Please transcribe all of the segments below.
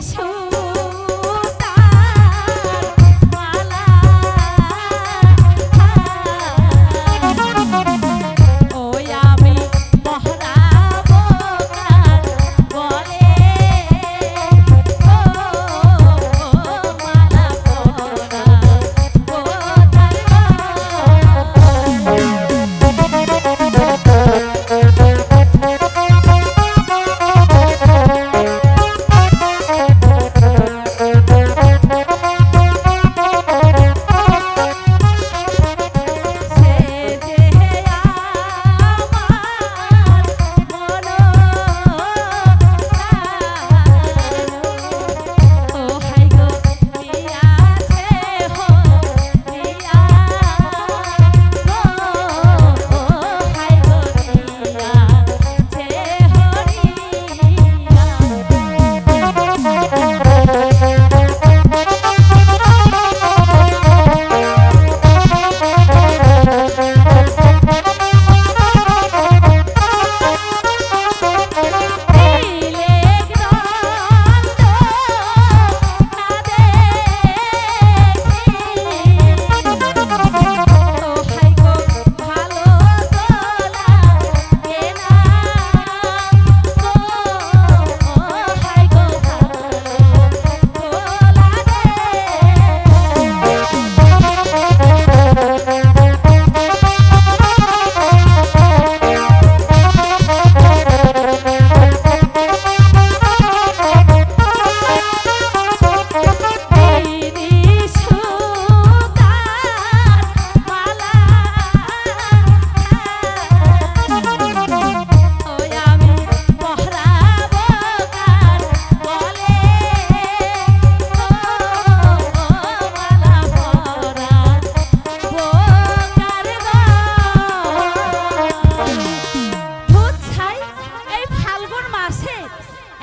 so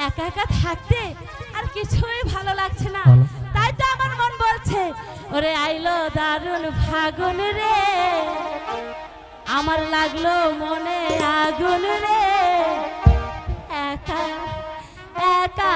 একা একা থাকতে আর কিছুই ভালো লাগছে না। তাই তো আমার মন বলছে ওরে আইলো দারুণ ফাগুন রে। আমার লাগল মনে আগুন রে। একা একা